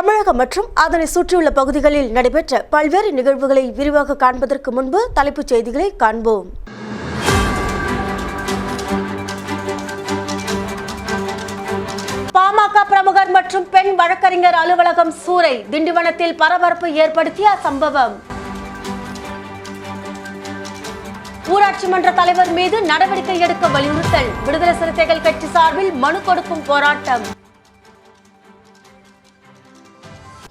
தமிழகம் மற்றும் அதனை சுற்றியுள்ள பகுதிகளில் நடைபெற்ற பல்வேறு நிகழ்வுகளை விரிவாக காண்பதற்கு முன்பு தலைப்புச் செய்திகளை காண்போம். பாமக பிரமுகர் மற்றும் பெண் வழக்கறிஞர் அலுவலகம் சூறை திண்டிவனத்தில் பரபரப்பு ஏற்படுத்திய சம்பவம். ஊராட்சி மன்ற தலைவர் மீது நடவடிக்கை எடுக்க வலியுறுத்தல். விடுதலை சிறுத்தைகள் கட்சி சார்பில் மனு கொடுக்கும் போராட்டம்.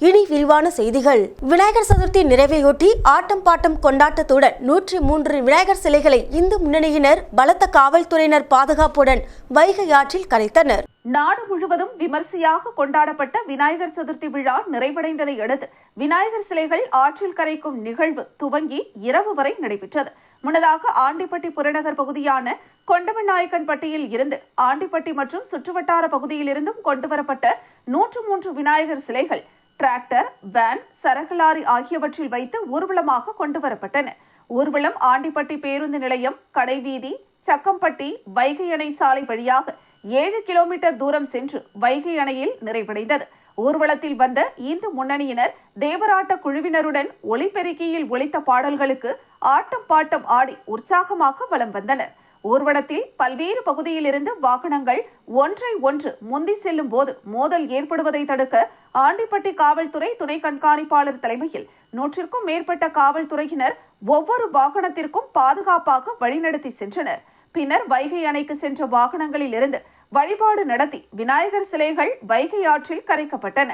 இனி விரிவான செய்திகள். விநாயகர் சதுர்த்தி நிறைவையொட்டி ஆட்டம் பாட்டம் கொண்டாட்டத்துடன் நூற்றி மூன்று விநாயகர் சிலைகளை இந்து முன்னணியினர் பலத்த காவல்துறையினர் பாதுகாப்புடன் வைகை ஆற்றில் கரைத்தனர். நாடு முழுவதும் விமர்சையாக கொண்டாடப்பட்ட விநாயகர் சதுர்த்தி விழா நிறைவடைந்ததை அடுத்து விநாயகர் சிலைகள் ஆற்றில் கரைக்கும் நிகழ்வு துவங்கி இரவு வரை நடைபெற்றது. முன்னதாக ஆண்டிப்பட்டி புறநகர் பகுதியான கொண்டமநாயக்கன்பட்டியில் இருந்து ஆண்டிப்பட்டி மற்றும் சுற்றுவட்டார பகுதியில் இருந்தும் கொண்டுவரப்பட்ட நூற்று மூன்று விநாயகர் சிலைகள் டிராக்டர் வேன் சரக்கு லாரி ஆகியவற்றில் வைத்து ஊர்வலமாக கொண்டு வரப்பட்டன. ஊர்வலம் ஆண்டிப்பட்டி பேருந்து நிலையம் கடைவீதி சக்கம்பட்டி வைகை அணை சாலை வழியாக ஏழு கிலோமீட்டர் தூரம் சென்று வைகை அணையில் நிறைவடைந்தது. ஊர்வலத்தில் வந்த இந்து முன்னணியினர் தேவராட்ட குழுவினருடன் ஒளிபெருக்கியில் ஒலித்த பாடல்களுக்கு ஆட்டம் பாட்டம் ஆடி உற்சாகமாக வலம் வந்தனர். ஊர்வலத்தில் பல்வேறு பகுதியிலிருந்து வாகனங்கள் ஒன்றை ஒன்று முந்தி செல்லும் போது மோதல் ஏற்படுவதை தடுக்க ஆண்டிப்பட்டி காவல்துறை துணை கண்காணிப்பாளர் தலைமையில் நூற்றிற்கும் மேற்பட்ட காவல்துறையினர் ஒவ்வொரு வாகனத்திற்கும் பாதுகாப்பாக வழிநடத்தி சென்றனர். பின்னர் வைகை அணைக்கு சென்ற வாகனங்களில் இருந்து வழிபாடு நடத்தி விநாயகர் சிலைகள் வைகை ஆற்றில் கரைக்கப்பட்டன.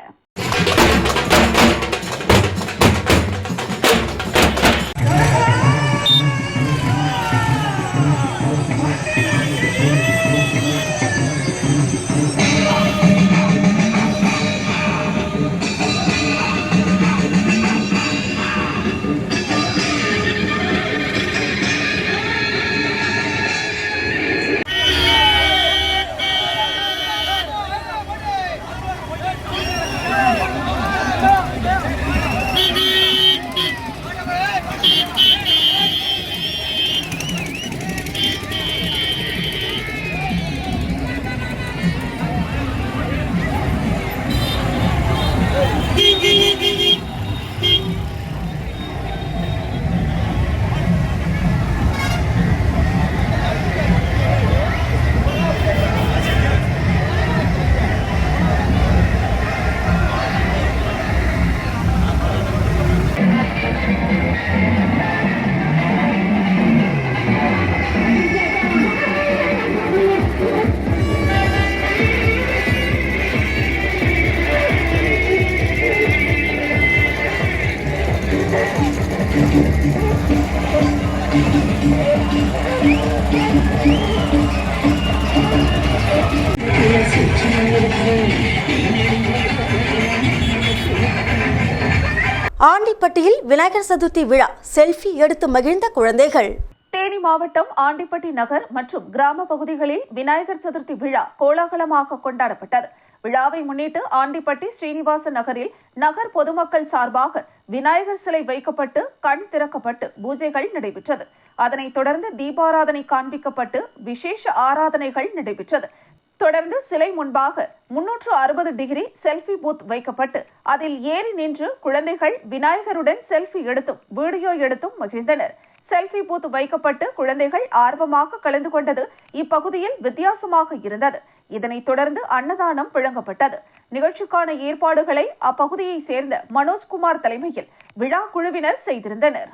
விநாயகர் சதுர்த்தி விழா செல்ஃபி எடுத்து மகிழ்ந்த குழந்தைகள். தேனி மாவட்டம் ஆண்டிப்பட்டி நகர் மற்றும் கிராம பகுதிகளில் விநாயகர் சதுர்த்தி விழா கோலாகலமாக கொண்டாடப்பட்டது. விழாவை முன்னிட்டு ஆண்டிப்பட்டி ஸ்ரீனிவாச நகரில் நகர் பொதுமக்கள் சார்பாக விநாயகர் சிலை வைக்கப்பட்டு கண் திறக்கப்பட்டு பூஜைகள் நடைபெற்றது. அதனைத் தொடர்ந்து தீபாராதனை காண்பிக்கப்பட்டு விசேஷ ஆராதனைகள் நடைபெற்றது. தொடர்ந்து சிலை முன்பாக முன்னூற்று அறுபது டிகிரி செல்ஃபி பூத் வைக்கப்பட்டு அதில் ஏறி நின்று குழந்தைகள் விநாயகருடன் செல்ஃபி எடுத்தும் வீடியோ எடுத்தும் மகிழ்ந்தனர். செல்ஃபி பூத் வைக்கப்பட்டு குழந்தைகள் ஆர்வமாக கலந்து கொண்டது இப்பகுதியில் வித்தியாசமாக இருந்தது. இதனைத் தொடர்ந்து அன்னதானம் வழங்கப்பட்டது நிகழ்ச்சிக்கான ஏற்பாடுகளை அப்பகுதியைச் சேர்ந்த மனோஜ்குமார் தலைமையில் விழா குழுவினர் செய்திருந்தனர்.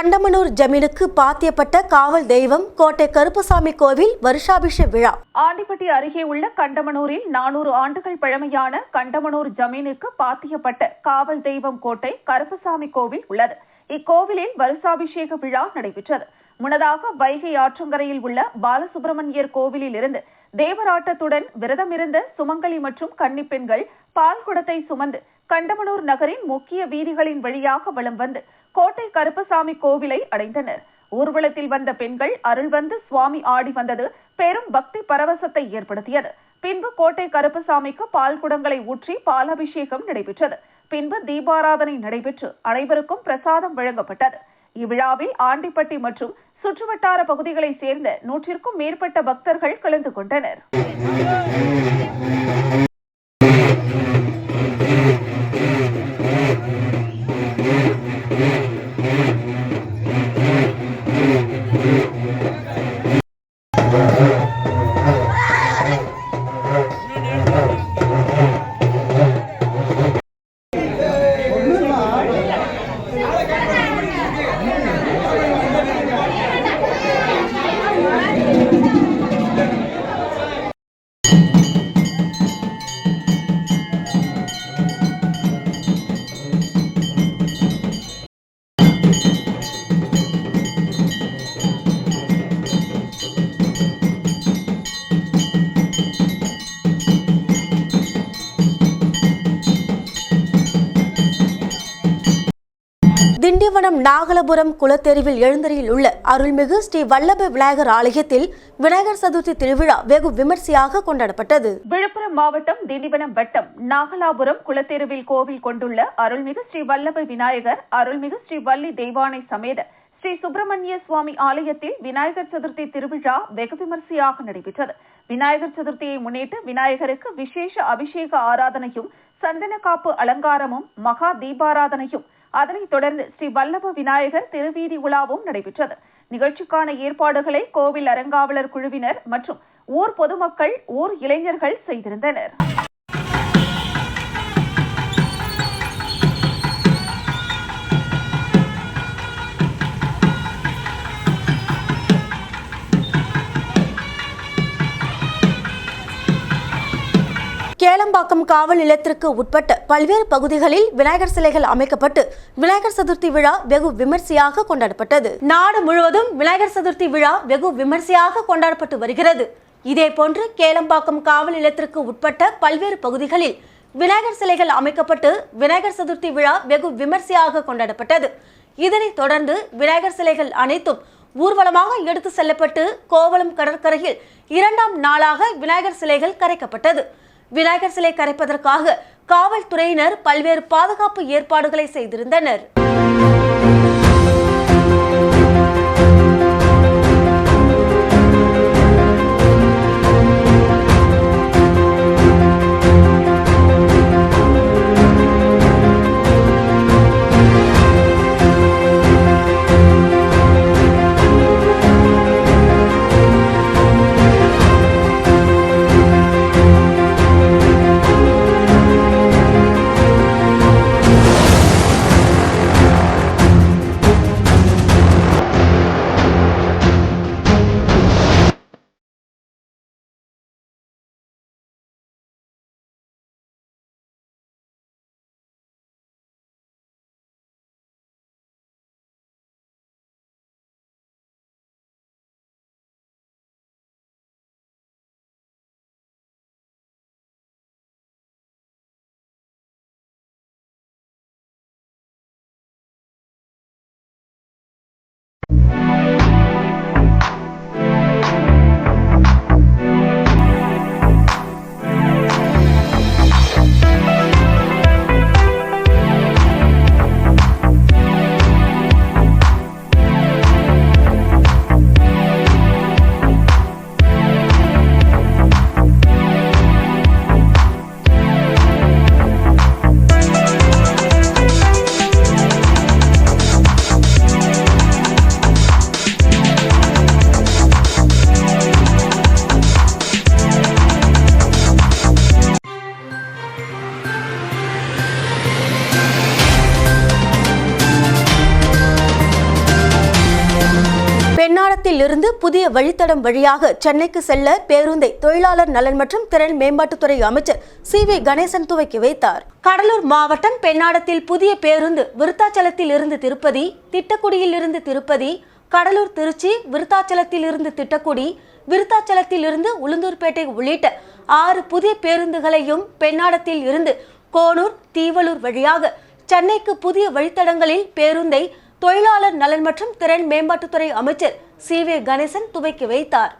கண்டமனூர் ஜமீனுக்கு பாத்தியப்பட்ட காவல் தெய்வம் கோட்டை கருப்பசாமி கோவில் வருஷாபிஷ விழா. ஆண்டிப்பட்டி அருகே உள்ள கண்டமனூரில் நானூறு ஆண்டுகள் பழமையான கண்டமனூர் ஜமீனுக்கு பாத்தியப்பட்ட காவல் தெய்வம் கோட்டை கருப்பசாமி கோவில் உள்ளது. இக்கோவிலில் வருஷாபிஷேக விழா நடைபெற்றது. முன்னதாக வைகை ஆற்றங்கரையில் உள்ள பாலசுப்பிரமணியர் கோவிலில் இருந்து தேவராட்டத்துடன் விரதமிருந்த சுமங்கலி மற்றும் கன்னி பெண்கள் பால் குடத்தை சுமந்து கண்டமனூர் நகரின் முக்கிய வீதிகளின் வழியாக வலம் வந்து கோட்டை கருப்பசாமி கோவிலை அடைந்தனர். ஊர்வலத்தில் வந்த பெண்கள் அருள் வந்து சுவாமி ஆடி வந்தது பெரும் பக்தி பரவசத்தை ஏற்படுத்தியது. பின்பு கோட்டை கருப்பசாமிக்கு பால் குடங்களை ஊற்றி பாலாபிஷேகம் நடைபெற்றது. பின்பு தீபாராதனை நடைபெற்று அனைவருக்கும் பிரசாதம் வழங்கப்பட்டது. இவ்விழாவில் ஆண்டிப்பட்டி மற்றும் சுற்றுவட்டார பகுதிகளைச் சேர்ந்த நூற்றிற்கும் மேற்பட்ட பக்தர்கள் கலந்து கொண்டனர். திண்டிவனம் நாகலபுரம் குலத்தெருவில் எழுந்தரியில் உள்ள அருள்மிகு ஸ்ரீ வல்லப விநாயகர் ஆலயத்தில் விநாயகர் சதுர்த்தி திருவிழா வெகு விமர்சையாக கொண்டாடப்பட்டது. விழுப்புரம் மாவட்டம் திண்டிவனம் வட்டம் நாகலாபுரம் குலத்தெருவில் கோவில் கொண்டுள்ள அருள்மிகு ஸ்ரீ வல்லப விநாயகர் அருள்மிகு ஸ்ரீ வள்ளி தெய்வானை சமேத ஸ்ரீ சுப்பிரமணிய சுவாமி ஆலயத்தில் விநாயகர் சதுர்த்தி திருவிழா வெகு விமர்சையாக நடைபெற்றது. விநாயகர் சதுர்த்தியை முன்னிட்டு விநாயகருக்கு விசேஷ அபிஷேக ஆராதனையும் சந்தன காப்பு அலங்காரமும் மகா தீபாராதனையும் அதனைத் தொடர்ந்து ஸ்ரீ வல்லப விநாயகர் திருவீதி உலாவும் நடைபெற்றது. நிகழ்ச்சிக்கான ஏற்பாடுகளை கோவில் அறங்காவலர் குழுவினர் மற்றும் ஊர் பொதுமக்கள் ஊர் இளைஞர்கள் செய்திருந்தனர். கேளம்பாக்கம் காவல் நிலையத்திற்கு உட்பட்ட பல்வேறு பகுதிகளில் விநாயகர் சிலைகள் அமைக்கப்பட்டு விநாயகர் சதுர்த்தி விழா வெகு விமர்சையாக கொண்டாடப்பட்டது. நாடு முழுவதும் விநாயகர் சதுர்த்தி விழா வெகு விமர்சையாக கொண்டாடப்பட்டு வருகிறது. இதேபோன்று கேளம்பாக்கம் காவல் நிலையத்திற்கு உட்பட்ட பல்வேறு பகுதிகளில் விநாயகர் சிலைகள் அமைக்கப்பட்டு விநாயகர் சதுர்த்தி விழா வெகு விமர்சையாக கொண்டாடப்பட்டது. இதனைத் தொடர்ந்து விநாயகர் சிலைகள் அனைத்தும் ஊர்வலமாக எடுத்து செல்லப்பட்டு கோவளம் கடற்கரையில் இரண்டாம் நாளாக விநாயகர் சிலைகள் கரைக்கப்பட்டது. விநாயகர் சிலை கரைப்பதற்காக காவல்துறையினர் பல்வேறு பாதுகாப்பு ஏற்பாடுகளை செய்திருந்தனர். புதிய வழித்தடம் வழியாக சென்னைக்கு செல்ல பேருந்தை தொழிலாளர் நலன் மற்றும் திறன் மேம்பாட்டுத்துறை அமைச்சர் சி வி கணேசன் துவக்கி வைத்தார். கடலூர் மாவட்டம் பெண்ணாடத்தில் புதிய பேருந்து விருத்தாச்சலத்தில் இருந்து திருப்பதி திட்டக்குடியில் இருந்து திருப்பதி கடலூர் திருச்சி விருத்தாச்சலத்தில் இருந்து திட்டக்குடி விருத்தாச்சலத்தில் இருந்து உளுந்தூர்பேட்டை உள்ளிட்ட ஆறு புதிய பேருந்துகளையும் பெண்ணாடத்தில் இருந்து கோனூர் தீவலூர் வழியாக சென்னைக்கு புதிய வழித்தடங்களில் பேருந்தை தொழிலாளர் நலன் மற்றும் திறன் மேம்பாட்டுத்துறை அமைச்சர் சி வி கணேசன் துவக்கி வைத்தார்.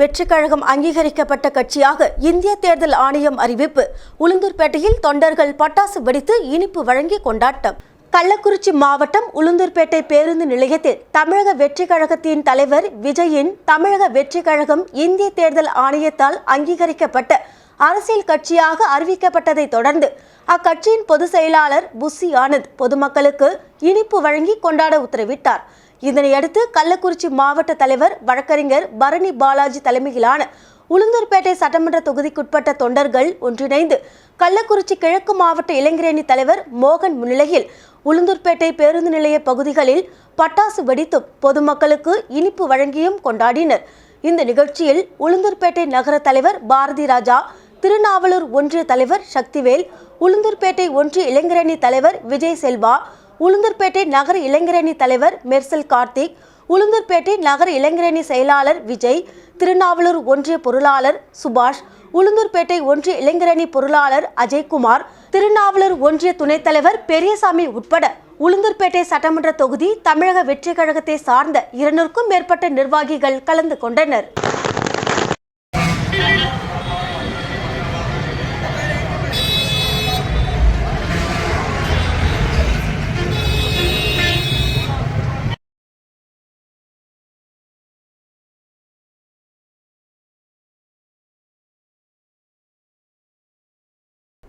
வெற்றிக் கழகம் அங்கீகரிக்கப்பட்ட கட்சியாக இந்திய தேர்தல் ஆணையம் அறிவிப்பு. உளுந்தூர்பேட்டையில் தொண்டர்கள் பட்டாசு வெடித்து இனிப்பு வழங்கி கொண்டாட்டம். கள்ளக்குறிச்சி மாவட்டம் உளுந்தூர்பேட்டை பேருந்து நிலையத்தில் தமிழக வெற்றிக் கழகத்தின் தலைவர் விஜயின் தமிழக வெற்றிக் கழகம் இந்திய தேர்தல் ஆணையத்தால் அங்கீகரிக்கப்பட்ட அரசியல் கட்சியாக அறிவிக்கப்பட்டதை தொடர்ந்து அக்கட்சியின் பொதுச் செயலாளர் புஸ்ஸி ஆனந்த் பொதுமக்களுக்கு இனிப்பு வழங்கி கொண்டாட உத்தரவிட்டார். இதனையடுத்து கள்ளக்குறிச்சி மாவட்ட தலைவர் வழக்கறிஞர் பரணி பாலாஜி தலைமையிலான உளுந்தூர்பேட்டை சட்டமன்ற தொகுதிக்குட்பட்ட தொண்டர்கள் ஒன்றிணைந்து கள்ளக்குறிச்சி கிழக்கு மாவட்ட இளைஞரணி தலைவர் மோகன் முன்னிலையில் உளுந்தூர்பேட்டை பேருந்து நிலைய பகுதிகளில் பட்டாசு வெடித்தும் பொதுமக்களுக்கு இனிப்பு வழங்கியும் கொண்டாடினர். இந்த நிகழ்ச்சியில் உளுந்தூர்பேட்டை நகர தலைவர் பாரதி ராஜா திருநாவலூர் ஒன்றிய தலைவர் சக்திவேல் உளுந்தூர்பேட்டை ஒன்றிய இளைஞரணி தலைவர் விஜய் செல்வா உளுந்தூர்பேட்டை நகர இளைஞரணி தலைவர் மெர்சல் கார்த்திக் உளுந்தூர்பேட்டை நகர இளைஞரணி செயலாளர் விஜய் திருநாவலூர் ஒன்றிய பொருளாளர் சுபாஷ் உளுந்தூர்பேட்டை ஒன்றிய இளைஞரணி பொருளாளர் அஜய்குமார் திருநாவலூர் ஒன்றிய துணைத் தலைவர் பெரியசாமி உட்பட உளுந்தூர்பேட்டை சட்டமன்ற தொகுதி தமிழக வெற்றி கழகத்தை சார்ந்த இருநூறுக்கும் மேற்பட்ட நிர்வாகிகள் கலந்து கொண்டனர்.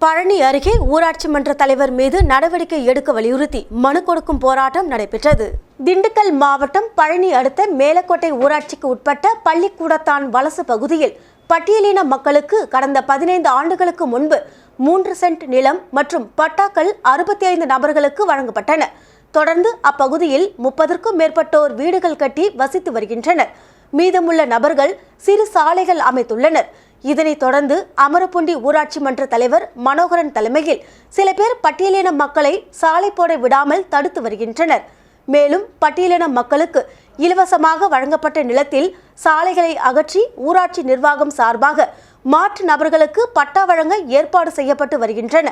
பழனி அருகே ஊராட்சி மன்ற தலைவர் மீது நடவடிக்கை எடுக்க வலியுறுத்தி மனு கொடுக்கும் போராட்டம் நடைபெற்றது. திண்டுக்கல் மாவட்டம் பழனி அடுத்த மேலக்கோட்டை ஊராட்சிக்கு உட்பட்ட பள்ளிக்கூடத்தான் வலசு பகுதியில் பட்டியலின மக்களுக்கு கடந்த பதினைந்து ஆண்டுகளுக்கு முன்பு மூன்று சென்ட் நிலம் மற்றும் பட்டாக்கள் அறுபத்தி ஐந்து நபர்களுக்கு வழங்கப்பட்டன. தொடர்ந்து அப்பகுதியில் முப்பதற்கும் மேற்பட்டோர் வீடுகள் கட்டி வசித்து வருகின்றனர். மீதமுள்ள நபர்கள் சிறு சாலைகள் அமைத்துள்ளனர். இதனைத் தொடர்ந்து அமரப்புண்டி ஊராட்சி மன்ற தலைவர் மனோகரன் தலைமையில் சில பேர் பட்டியலின மக்களை சாலை போட விடாமல் தடுத்து வருகின்றனர். மேலும் பட்டியலின மக்களுக்கு இலவசமாக வழங்கப்பட்ட நிலத்தில் சாலைகளை அகற்றி ஊராட்சி நிர்வாகம் சார்பாக மாற்று நபர்களுக்கு பட்டா வழங்க ஏற்பாடு செய்யப்பட்டு வருகின்றன.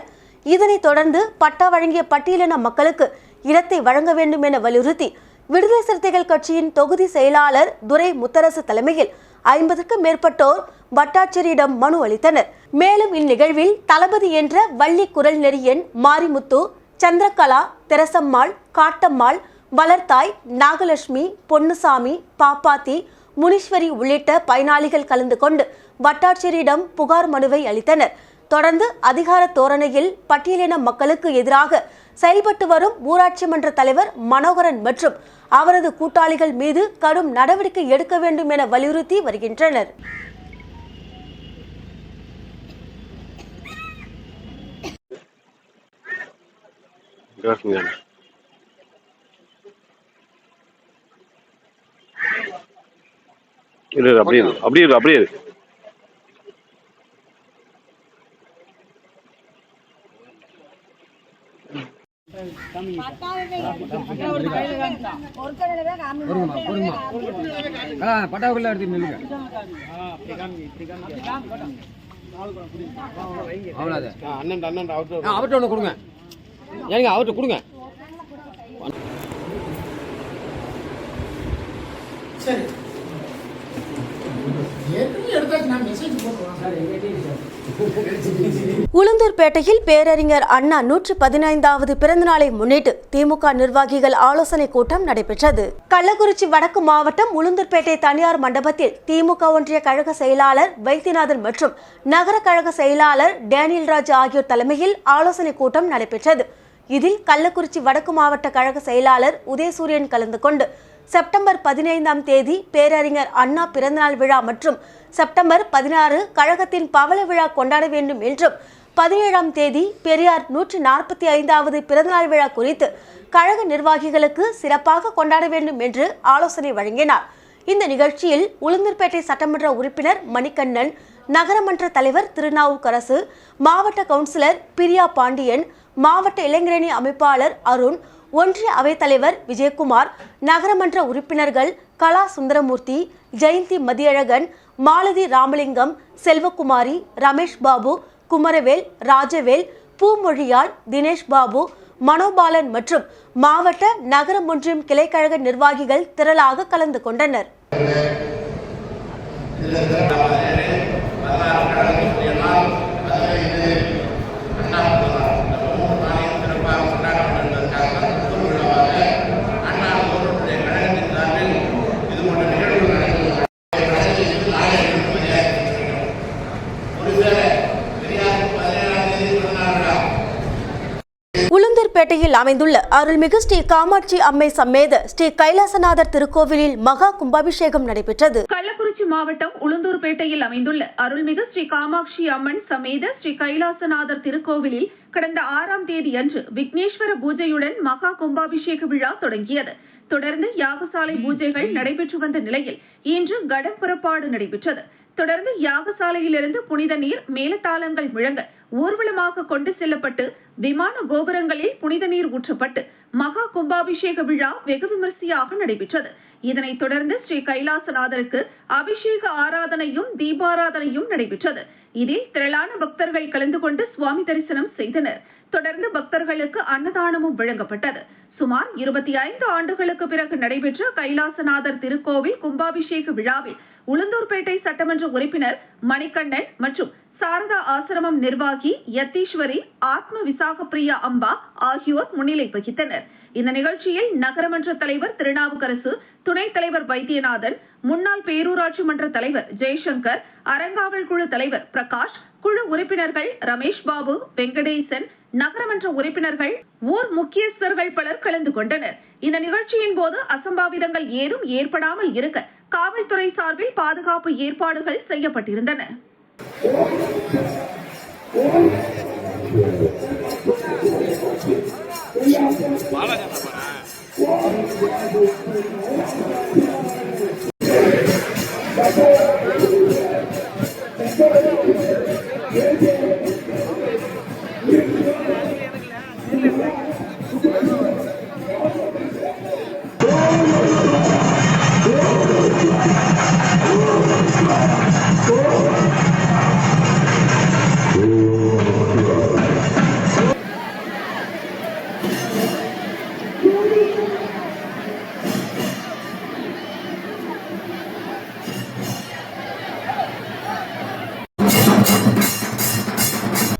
இதனைத் தொடர்ந்து பட்டா வழங்கிய பட்டியலின மக்களுக்கு இடத்தை வழங்க வேண்டும் என வலியுறுத்தி விடுதலை சிறுத்தைகள் கட்சியின் தொகுதி செயலாளர் துரை முத்தரசு தலைமையில் ஐம்பதுக்கும் மேற்பட்டோர் வட்டாட்சியரிடம் மனு அளித்தனர். மேலும் இந்நிகழ்வில் தளபதி என்ற வள்ளி குரல் நெறியன் மாரிமுத்து சந்திரகலா தெரசம்மாள் காட்டம்மாள் வளர்த்தாய் நாகலட்சுமி பொன்னுசாமி பாப்பாத்தி முனீஸ்வரி உள்ளிட்ட பயனாளிகள் கலந்து கொண்டு வட்டாட்சியரிடம் புகார் மனுவை அளித்தனர். தொடர்ந்து அதிகார தோரணையில் பட்டியலின மக்களுக்கு எதிராக செயல்பட்டு வரும் ஊராட்சி மன்ற தலைவர் மனோகரன் மற்றும் அவரது கூட்டாளிகள் மீது கடும் நடவடிக்கை எடுக்க வேண்டும் என வலியுறுத்தி வருகின்றனர். அப்படியே அப்படியே அப்படியே பட்டாவுக்குள்ள எடுத்து நில்லுங்க அவர்கிட்ட ஒன்று கொடுங்க ஏங்க அவர்கிட்ட கொடுங்க சரி. ஏற்கனவே எடுத்தாச்சு? நான் மெசேஜ் போட்டுருவேன் உளுந்தூர்பேட்டையில் பேரறிஞர் அண்ணா நூற்று பதினைந்தாவது பிறந்தநாளை முன்னிட்டு திமுக நிர்வாகிகள் ஆலோசனை கூட்டம் நடைபெற்றது. கள்ளக்குறிச்சி வடக்கு மாவட்டம் உளுந்தூர்பேட்டை தனியார் மண்டபத்தில் திமுக ஒன்றிய கழக செயலாளர் வைத்தியநாதன் மற்றும் நகர கழக செயலாளர் டேனியல் ராஜ் ஆகியோர் தலைமையில் ஆலோசனை கூட்டம் நடைபெற்றது. இதில் கள்ளக்குறிச்சி வடக்கு மாவட்ட கழக செயலாளர் உதயசூரியன் கலந்து கொண்டு செப்டம்பர் பதினைந்தாம் தேதி பேரறிஞர் அண்ணா பிறந்தநாள் விழா மற்றும் செப்டம்பர் பதினாறு கழகத்தின் பவள விழா கொண்டாட வேண்டும் என்றும் பதினேழாம் தேதி பெரியார் நூற்றி நாற்பத்தி ஐந்தாவது பிறந்தநாள் விழா குறித்து கழக நிர்வாகிகளுக்கு சிறப்பாக கொண்டாட வேண்டும் என்று ஆலோசனை வழங்கினார். இந்த நிகழ்ச்சியில் உளுந்தூர்பேட்டை சட்டமன்ற உறுப்பினர் மணிகண்ணன் நகரமன்ற தலைவர் திருநாவுக்கரசு மாவட்ட கவுன்சிலர் பிரியா பாண்டியன் மாவட்ட இளைஞரணி அமைப்பாளர் அருண் ஒன்றிய அவைத்தலைவர் விஜயகுமார் நகரமன்ற உறுப்பினர்கள் கலா சுந்தரமூர்த்தி ஜெயந்தி மதியழகன் மாலதி ராமலிங்கம் செல்வகுமாரி ரமேஷ் பாபு குமரவேல் ராஜவேல் பூமொழியாள் தினேஷ் பாபு மனோபாலன் மற்றும் மாவட்ட நகரம் ஒன்றியம் கிளைக்கழக நிர்வாகிகள் திரளாக கலந்து கொண்டனர் உளுந்தூர்பேட்டையில் அமைந்துள்ள அருள்மிகு ஸ்ரீ காமாட்சி அம்மை சம்மேத ஸ்ரீ கைலாசநாதர் திருக்கோவிலில் மகா கும்பாபிஷேகம் நடைபெற்றது. கள்ளக்குறிச்சி மாவட்டம் உளுந்தூர்பேட்டையில் அமைந்துள்ள அருள்மிகு ஸ்ரீ காமாட்சி அம்மன் சமேத ஸ்ரீ கைலாசநாதர் திருக்கோவிலில் கடந்த ஆறாம் தேதி அன்று விக்னேஸ்வர பூஜையுடன் மகா கும்பாபிஷேக விழா தொடங்கியது. தொடர்ந்து யாகசாலை பூஜைகள் நடைபெற்று வந்த நிலையில் இன்று கடம் புறப்பாடு நடைபெற்றது. தொடர்ந்து யாகசாலையிலிருந்து புனித நீர் மேலத்தாளங்கள் முழங்க ஊர்வலமாக கொண்டு செல்லப்பட்டு விமான கோபுரங்களில் புனித நீர் ஊற்றப்பட்டு மகா கும்பாபிஷேக விழா வெகு விமரிசையாக நடைபெற்றது. இதனைத் தொடர்ந்து ஸ்ரீ கைலாசநாதருக்கு அபிஷேக ஆராதனையும் தீபாராதனையும் நடைபெற்றது. இதில் திரளான பக்தர்கள் கலந்து கொண்டு சுவாமி தரிசனம் செய்தனர். தொடர்ந்து பக்தர்களுக்கு அன்னதானமும் வழங்கப்பட்டது. சுமார் இருபத்தி ஐந்து ஆண்டுகளுக்கு பிறகு நடைபெற்ற கைலாசநாதர் திருக்கோவில் கும்பாபிஷேக விழாவில் உளுந்தூர்பேட்டை சட்டமன்ற உறுப்பினர் மணிகண்ணன் மற்றும் சாரதா ஆசிரமம் நிர்வாகி யத்தீஸ்வரி ஆத்ம விசாக பிரியா அம்பா ஆகியோர் முன்னிலை வகித்தனர். இந்த நிகழ்ச்சியில் நகரமன்ற தலைவர் திருநாவுக்கரசு துணைத் தலைவர் வைத்தியநாதன் முன்னாள் பேரூராட்சி மன்ற தலைவர் ஜெய்சங்கர் அறங்காவல் குழு தலைவர் பிரகாஷ் குழு உறுப்பினர்கள் ரமேஷ் பாபு வெங்கடேசன் நகரமன்ற உறுப்பினர்கள் ஊர் முக்கியஸ்தர்கள் பலர் கலந்து கொண்டனர். இந்த நிகழ்ச்சியின் போது அசம்பாவிதங்கள் ஏதும் ஏற்படாமல் இருக்க காவல்துறை சார்பில் பாதுகாப்பு ஏற்பாடுகள் செய்யப்பட்டிருந்தன.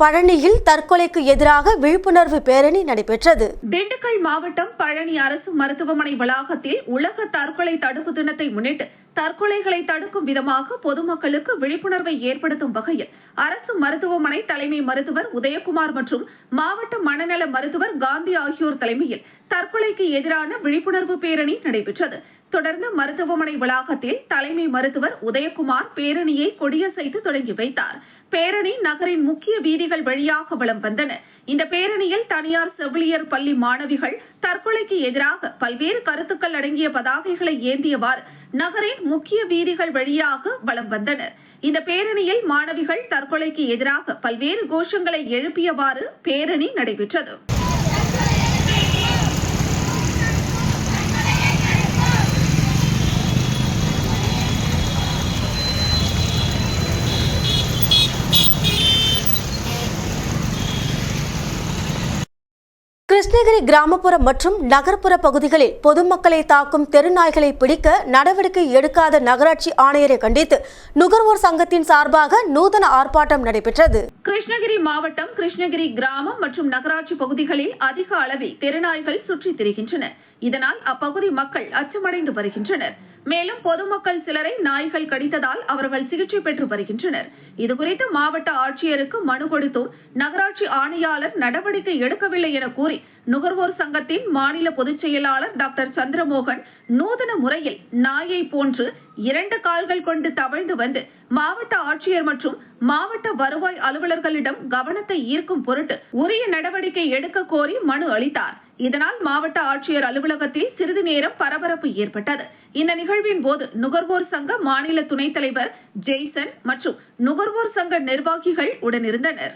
பழனியில் தற்கொலைக்கு எதிராக விழிப்புணர்வு பேரணி நடைபெற்றது. திண்டுக்கல் மாவட்டம் பழனி அரசு மருத்துவமனை வளாகத்தில் உலக தற்கொலை தடுப்பு தினத்தை முன்னிட்டு தற்கொலைகளை தடுக்கும் விதமாக பொதுமக்களுக்கு விழிப்புணர்வை ஏற்படுத்தும் வகையில் அரசு மருத்துவமனை தலைமை மருத்துவர் உதயகுமார் மற்றும் மாவட்ட மனநல மருத்துவர் காந்தி ஆகியோர் தலைமையில் தற்கொலைக்கு எதிரான விழிப்புணர்வு பேரணி நடைபெற்றது. தொடர்ந்து மருத்துவமனை வளாகத்தில் தலைமை மருத்துவர் உதயகுமார் பேரணியை கொடியசைத்து தொடங்கி வைத்தார். பேரணி நகரின் முக்கிய வீதிகள் வழியாக வலம் வந்தன. இந்த பேரணியில் தனியார் செவிலியர் பள்ளி மாணவிகள் தற்கொலைக்கு எதிராக பல்வேறு கருத்துக்கள் அடங்கிய பதாகைகளை ஏந்தியவாறு நகரின் முக்கிய வீதிகள் வழியாக வலம் வந்தனர். இந்த பேரணியில் மாணவிகள் தற்கொலைக்கு எதிராக பல்வேறு கோஷங்களை எழுப்பியவாறு பேரணி நடைபெற்றது. கிருஷ்ணகிரி கிராமப்புற மற்றும் நகர்ப்புற பகுதிகளில் பொதுமக்களை தாக்கும் தெருநாய்களை பிடிக்க நடவடிக்கை எடுக்காத நகராட்சி ஆணையரை கண்டித்து நுகர்வோர் சங்கத்தின் சார்பாக நூதன ஆர்ப்பாட்டம் நடைபெற்றது. கிருஷ்ணகிரி மாவட்டம் கிருஷ்ணகிரி கிராமம் மற்றும் நகராட்சி பகுதிகளில் அதிக அளவில் தெருநாய்கள் சுற்றித் திரிகின்றன. இதனால் அப்பகுதி மக்கள் அச்சமடைந்து வருகின்றனர். மேலும் பொதுமக்கள் சிலரை நாய்கள் கடித்ததால் அவர்கள் சிகிச்சை பெற்று வருகின்றனர். இதுகுறித்து மாவட்ட ஆட்சியருக்கு மனு கொடுத்தும் நகராட்சி ஆணையாளர் நடவடிக்கை எடுக்கவில்லை என கூறி நுகர்வோர் சங்கத்தின் மாநில பொதுச் செயலாளர் டாக்டர் சந்திரமோகன் நூதன முறையில் நாயை போன்று இரண்டு கால்கள் கொண்டு தவழ்ந்து வந்து மாவட்ட ஆட்சியர் மற்றும் மாவட்ட வருவாய் அலுவலர்களிடம் கவனத்தை ஈர்க்கும் பொருட்டு உரிய நடவடிக்கை எடுக்க கோரி மனு அளித்தார். இதனால் மாவட்ட ஆட்சியர் அலுவலகத்தில் சிறிது நேரம் பரபரப்பு ஏற்பட்டது. இந்த நிகழ்வின் போது நுகர்வோர் சங்க மாநில துணைத் தலைவர் ஜெய்சன் மற்றும் நுகர்வோர் சங்க நிர்வாகிகள் உடனிருந்தனர்.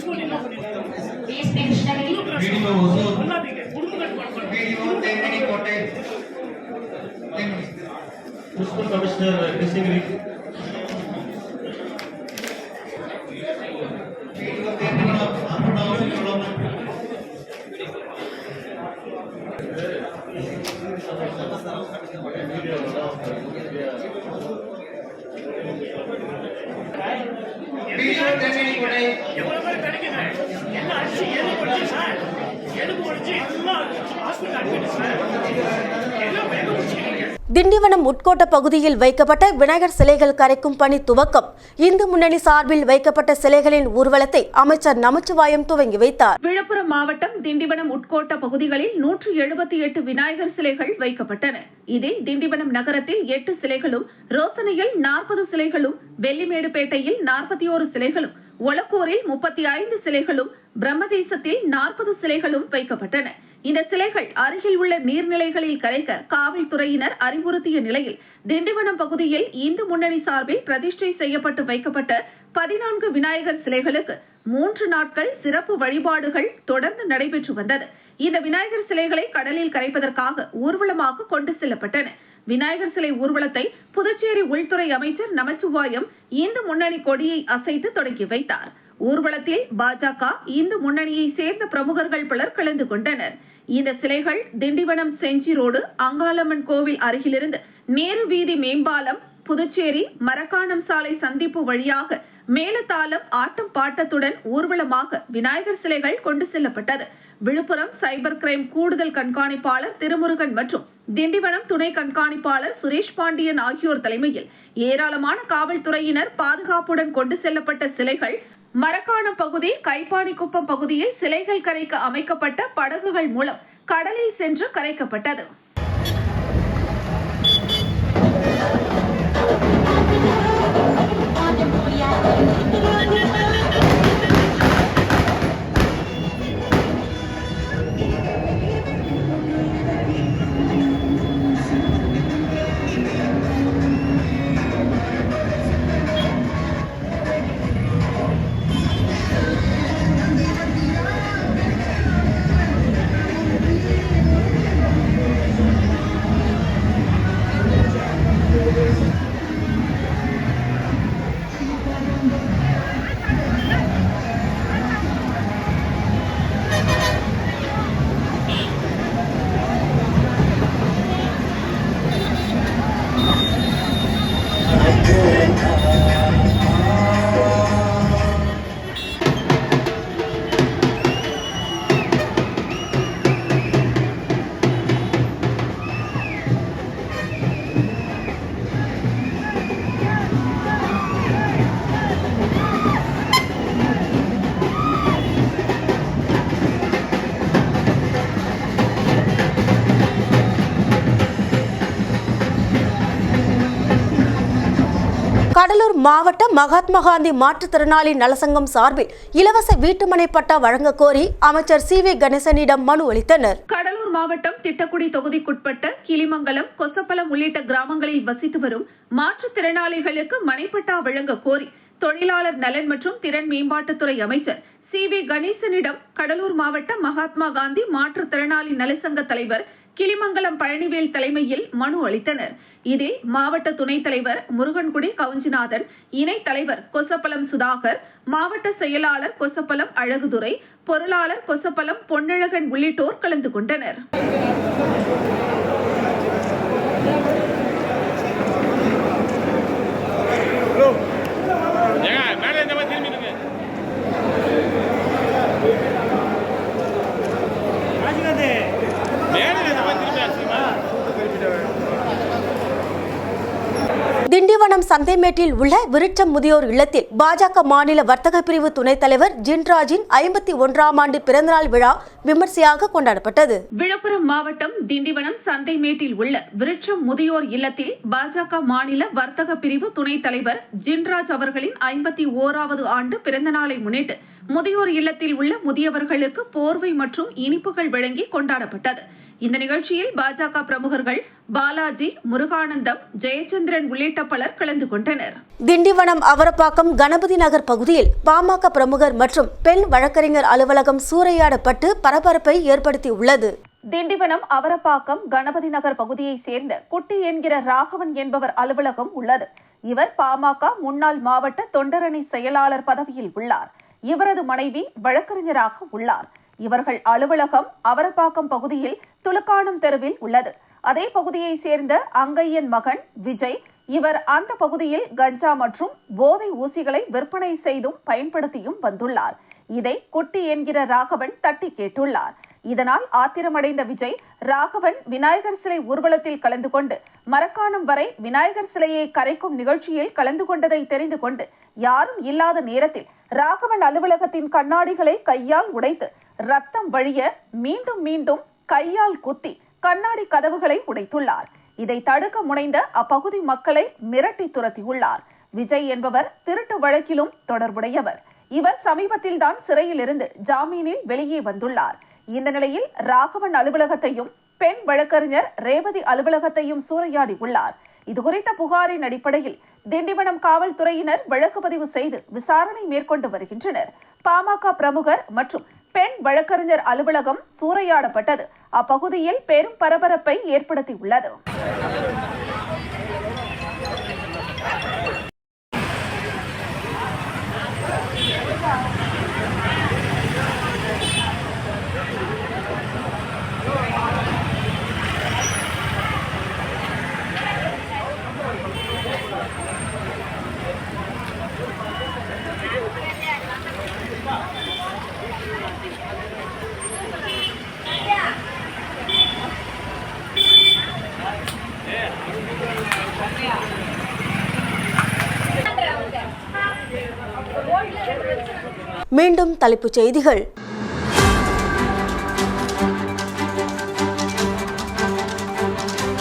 ஒசூர் வீடியோ தேன்மணி கோட்டை municipal commissioner Krishnagiri video Thenmani Arunachalam video எவ்வளவு பேர் கிடைக்குது? எல்லாம் அடிச்சு எது போடுச்சு சார்? எது போடுச்சு எல்லாம் ஹாஸ்பிட்டல் அட்மிட் சார் எல்லாம் எங்க முடிச்சிருக்கீங்க திண்டிவனம் உட்கோட்ட பகுதியில் வைக்கப்பட்ட விநாயகர் சிலைகள் கரைக்கும் பணி துவக்கம். இந்து முன்னணி சார்பில் வைக்கப்பட்ட சிலைகளின் ஊர்வலத்தை அமைச்சர் நமச்சிவாயம் துவங்கி வைத்தார். விழுப்புரம் மாவட்டம் திண்டிவனம் உட்கோட்ட பகுதிகளில் நூற்று எழுபத்தி எட்டு விநாயகர் சிலைகள் வைக்கப்பட்டன. இதில் திண்டிவனம் நகரத்தில் எட்டு சிலைகளும் ரோசனையில் நாற்பது சிலைகளும் வெள்ளிமேடுபேட்டையில் நாற்பத்தி ஓரு சிலைகளும் ஒலக்கூரில் முப்பத்தி ஐந்து சிலைகளும் பிரம்மதேசத்தில் நாற்பது சிலைகளும் வைக்கப்பட்டன. இந்த சிலைகள் அருகில் உள்ள நீர்நிலைகளில் கரைக்க காவல்துறையினர் அறிவுறுத்திய நிலையில் திண்டிவனம் பகுதியில் இந்து முன்னணி சார்பில் பிரதிஷ்டை செய்யப்பட்டு வைக்கப்பட்ட பதினான்கு விநாயகர் சிலைகளுக்கு மூன்று நாட்கள் சிறப்பு வழிபாடுகள் தொடர்ந்து நடைபெற்று வந்தது. இந்த விநாயகர் சிலைகளை கடலில் கரைப்பதற்காக ஊர்வலமாக கொண்டு செல்லப்பட்டன. விநாயகர் சிலை ஊர்வலத்தை புதுச்சேரி உள்துறை அமைச்சர் நமச்சிவாயம் இந்து முன்னணி கொடியை அசைத்து தொடங்கி வைத்தார். ஊர்வலத்தில் பாஜக இந்து முன்னணியை சேர்ந்த பிரமுகர்கள் பலர் கலந்து கொண்டனர். இந்த சிலைகள் திண்டிவனம் செஞ்சி ரோடு அங்காளம்மன் கோவில் அருகிலிருந்து நேரு வீதி மேம்பாலம் புதுச்சேரி மரக்காணம் சாலை சந்திப்பு வழியாக மேலதாளம் ஆட்டம் பாட்டத்துடன் ஊர்வலமாக விநாயகர் சிலைகள் கொண்டு செல்லப்பட்டது. விழுப்புரம் சைபர் கிரைம் கூடுதல் கண்காணிப்பாளர் திருமுருகன் மற்றும் திண்டிவனம் துணை கண்காணிப்பாளர் சுரேஷ் பாண்டியன் ஆகியோர் தலைமையில் ஏராளமான காவல்துறையினர் பாதுகாப்புடன் கொண்டு செல்லப்பட்ட சிலைகள் மரக்காணம் பகுதி கைப்பாடிக்குப்பம் பகுதியில் சிலைகள் கரைக்க அமைக்கப்பட்ட படகுகள் மூலம் கடலில் சென்று கரைக்கப்பட்டது Thank you. கடலூர் மாவட்ட மகாத்மா காந்தி மாற்றுத்திறனாளி நலசங்கம் சார்பில் இலவச வீட்டுமனை பட்டா வழங்க கோரி அமைச்சர் சி வி கணேசனிடம் மனு அளித்தனர். கடலூர் மாவட்டம் திட்டக்குடி தொகுதிக்குட்பட்ட கிளிமங்கலம் கொசப்பலம் உள்ளிட்ட கிராமங்களில் வசித்து வரும் மாற்றுத்திறனாளிகளுக்கு மனைப்பட்டா வழங்க கோரி தொழிலாளர் நலன் மற்றும் திறன் மேம்பாட்டுத்துறை அமைச்சர் சி வி கணேசனிடம் கடலூர் மாவட்ட மகாத்மா காந்தி மாற்றுத்திறனாளி நலசங்க தலைவர் கிளிமங்கலம் பழனிவேல் தலைமையில் மனு அளித்தனர். இதில் மாவட்ட துணைத் தலைவர் முருகன்குடி கவுஞ்சிநாதன் இணை தலைவர் கொசப்பலம் சுதாகர் மாவட்ட செயலாளர் கொசப்பலம் அழகுதுரை பொருளாளர் கொசப்பலம் பொன்னழகன் உள்ளிட்டோர் கலந்து கொண்டனர். திண்டிவனம் சந்தைமேட்டில் உள்ள விருட்சம் முதியோர் இல்லத்தில் பாஜக மாநில வர்த்தக பிரிவு துணைத் தலைவர் ஜின்ராஜின் ஐம்பத்தி ஒன்றாம் ஆண்டு பிறந்தநாள் விழா விமர்சையாக கொண்டாடப்பட்டது. விழுப்புரம் மாவட்டம் திண்டிவனம் சந்தைமேட்டில் உள்ள விருட்சம் முதியோர் இல்லத்தில் பாஜக மாநில வர்த்தக பிரிவு துணைத் தலைவர் ஜின்ராஜ் அவர்களின் ஐம்பத்தி ஓராவது ஆண்டு பிறந்த நாளை முன்னிட்டு முதியோர் இல்லத்தில் உள்ள முதியவர்களுக்கு போர்வை மற்றும் இனிப்புகள் வழங்கி கொண்டாடப்பட்டது. இந்த நிகழ்ச்சியில் பாஜக பிரமுகர்கள் பாலாஜி முருகானந்தம் ஜெயச்சந்திரன் உள்ளிட்ட பலர் கலந்து கொண்டனர். திண்டிவனம் அவரப்பாக்கம் கணபதி நகர் பகுதியில் பாமக பிரமுகர் மற்றும் பெண் வழக்கறிஞர் அலுவலகம் சூறையாடப்பட்டு பரபரப்பை ஏற்படுத்தியுள்ளது. திண்டிவனம் அவரப்பாக்கம் கணபதி நகர் பகுதியைச் சேர்ந்த குட்டி என்கிற ராகவன் என்பவர் அலுவலகம் உள்ளது. இவர் பாமக முன்னாள் மாவட்ட தொண்டரணி செயலாளர் பதவியில் உள்ளார். இவரது மனைவி வழக்கறிஞராக உள்ளார். இவர்கள் அலுவலகம் அவரப்பாக்கம் பகுதியில் துலுக்கானம் தெருவில் உள்ளது. அதே பகுதியை சேர்ந்த அங்கையன் மகன் விஜய் இவர் அந்த பகுதியில் கஞ்சா மற்றும் போதை ஊசிகளை விற்பனை செய்தும் பயன்படுத்தியும் வந்துள்ளார். இதை குட்டி என்கிற ராகவன் தட்டி கேட்டுள்ளார். இதனால் ஆத்திரமடைந்த விஜய் ராகவன் விநாயகர் சிலை ஊர்வலத்தில் கலந்து கொண்டு மரக்காணம் வரை விநாயகர் சிலையை கரைக்கும் நிகழ்ச்சியில் கலந்து கொண்டதை தெரிந்து கொண்டு யாரும் இல்லாத நேரத்தில் ராகவன் அலுவலகத்தின் கண்ணாடிகளை கையால் உடைத்து ரத்தம் வழிய மீண்டும் மீண்டும் கையால் குத்தி கண்ணாடி கதவுகளை உடைத்துள்ளார். இதை தடுக்க முனைந்த அப்பகுதி மக்களை மிரட்டி துரத்தியுள்ளார். விஜய் என்பவர் திருட்டு வழக்கிலும் தொடர்புடையவர். இவர் சமீபத்தில் தான் சிறையில் இருந்து ஜாமீனில் வெளியே வந்துள்ளார். இந்த நிலையில் ராகவன் அலுவலகத்தையும் பெண் வழக்கறிஞர் ரேவதி அலுவலகத்தையும் சூறையாடி உள்ளார். இதுகுறித்த புகாரின் அடிப்படையில் திண்டிவனம் காவல்துறையினர் வழக்கு பதிவு செய்து விசாரணை மேற்கொண்டு வருகின்றனர். பாமக பிரமுகர் மற்றும் பெண் வழக்கறிஞர் அலுவலகம் சூறையாடப்பட்டது. அப்பகுதியில் பெரும் பரபரப்பை ஏற்படுத்தியுள்ளது. மீண்டும் தலைப்புச் செய்திகள்.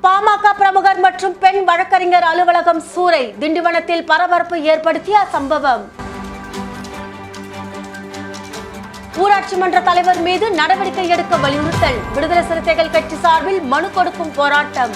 பாமக பிரமுகர் மற்றும் பெண் வழக்கறிஞர் அலுவலகம் சூறை திண்டிவனத்தில் பரபரப்பு ஏற்படுத்திய சம்பவம். ஊராட்சி மன்ற தலைவர் மீது நடவடிக்கை எடுக்க வலியுறுத்தல் விடுதலை சிறுத்தைகள் கட்சி சார்பில் மனு கொடுக்கும் போராட்டம்.